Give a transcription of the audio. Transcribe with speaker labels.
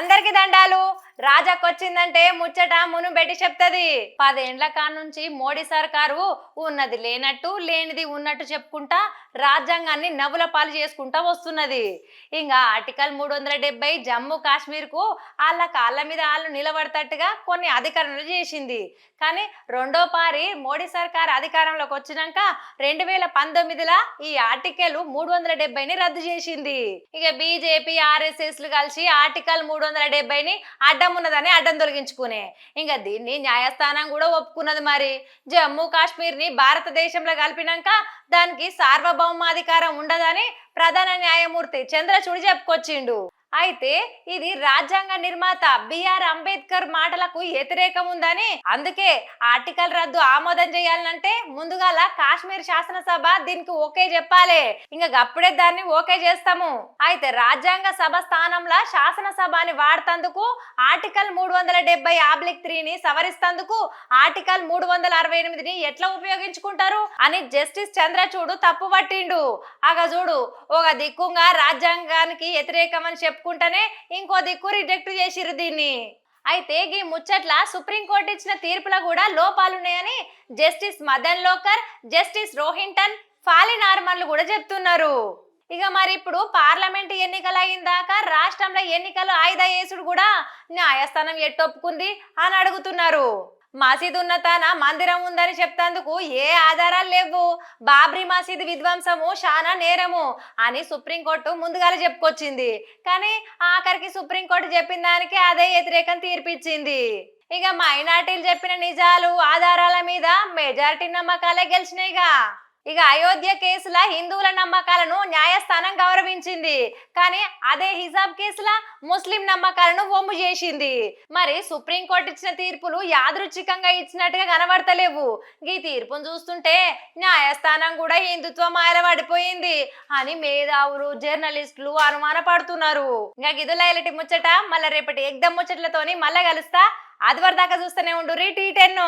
Speaker 1: అందరికి దండాలు. రాజాకొచ్చిందంటే ముచ్చట మునుబెట్టి చెప్తది. పదేండ్ల కానుంచి మోడీ సర్కారు ఉన్నది లేనట్టు లేనిది ఉన్నట్టు చెప్పుకుంటా రాజ్యాంగాన్ని నవ్వుల పాలు చేసుకుంటా వస్తున్నది. ఇంకా ఆర్టికల్ మూడు వందల డెబ్బై జమ్మూ కాశ్మీర్కు వాళ్ళ కాళ్ళ మీద వాళ్ళు నిలబడతట్టుగా కొన్ని అధికారులు చేసింది. కానీ రెండో పారి మోడీ సర్కార్ అధికారంలోకి వచ్చినాక రెండు వేల పంతొమ్మిదిలో ఈ ఆర్టికల్ మూడు వందల డెబ్బైని రద్దు చేసింది. ఇక బీజేపీ ఆర్ఎస్ఎస్లు కలిసి ఆర్టికల్ మూడు వందల డెబ్బైని అడ్డం ఉన్నదని అడ్డం తొలగించుకునే. ఇంకా దీన్ని న్యాయస్థానం కూడా ఒప్పుకున్నది మరి. జమ్మూ కాశ్మీర్ని భారతదేశంలో కలిపినాక దానికి సార్వభౌమాధికారం ఉండదని ప్రధాన న్యాయమూర్తి చంద్రచూడి చెప్పుకొచ్చిండు. అయితే ఇది రాజ్యాంగ నిర్మాత బిఆర్ అంబేద్కర్ మాటలకు వ్యతిరేకం ఉందని. అందుకే ఆర్టికల్ రద్దు ఆమోదం చేయాలంటే ముందుగాల కాశ్మీర్ శాసనసభ దీనికి ఓకే చెప్పాలి. ఇంకా అప్పుడే దాన్ని ఓకే చేస్తాము. అయితే రాజ్యాంగ సభ స్థానంలో శాసనసభ అని వాడుతందుకు ఆర్టికల్ మూడు వందల డెబ్బై ఆబ్లిక్ త్రీని సవరిస్తందుకు ఆర్టికల్ మూడు వందల అరవై ఎనిమిదిని ఎట్లా ఉపయోగించుకుంటారు? అని జస్టిస్ చంద్రచూడు తప్పు పట్టిండు. అగ చూడు ఒక దిక్కుంగా రాజ్యాంగానికి వ్యతిరేకమని చెప్పుకుంటేనే ఇంకో దిక్కు రిజెక్ట్ చేసిరు దీన్ని. అయితే ఈ ముచ్చట్ల సుప్రీంకోర్టు ఇచ్చిన తీర్పులో కూడా లోపాలున్నాయని జస్టిస్ మదన్ లోకర్ జస్టిస్ రోహింటన్ ఫాలి నార్మన్లు కూడా చెప్తున్నారు. ఇక మరి ఇప్పుడు పార్లమెంట్ ఎన్నికలు అయిన దాకా రాష్ట్రంలో ఎన్నికలు ఆయుధ వేసుడు కూడా న్యాయస్థానం ఎట్టొప్పుకుంది అని అడుగుతున్నారు. మసీద్ ఉన్నతాన మందిరం ఉందని చెప్తందుకు ఏ ఆధారాలు లేవు. బాబ్రీ మసీద్ విధ్వంసము చాలా నేరము అని సుప్రీంకోర్టు ముందుగానే చెప్పుకొచ్చింది. కానీ ఆఖరికి సుప్రీంకోర్టు చెప్పిన దానికి అదే వ్యతిరేకం తీర్పిచ్చింది. ఇక మైనార్టీలు చెప్పిన నిజాలు ఆధారాల మీద మెజారిటీ నమ్మకాలే గెలిచినాయిగా. ఇక అయోధ్య కేసుల హిందువుల నమ్మకాలను న్యాయస్థానం గౌరవించింది. కానీ అదే హిజాబ్ కేసుల ముస్లిం నమ్మకాలను వొమ్ము చేసింది. మరి సుప్రీంకోర్టు ఇచ్చిన తీర్పులు యాదృచ్ఛికంగా ఇచ్చినట్టుగా కనబడతలేవు. ఈ తీర్పును చూస్తుంటే న్యాయస్థానం కూడా హిందుత్వం మాయలబడిపోయింది అని మేధావులు జర్నలిస్టులు అనుమానపడుతున్నారు. ఇంకా గిదులైలటి ఇలాంటి ముచ్చట మళ్ళీ రేపటి ఎగ్దమ్ ముచ్చట్లతోని మళ్ళీ కలుస్తా. ఆదివారం దాకా చూస్తూనే ఉండు రీ టీ టెన్.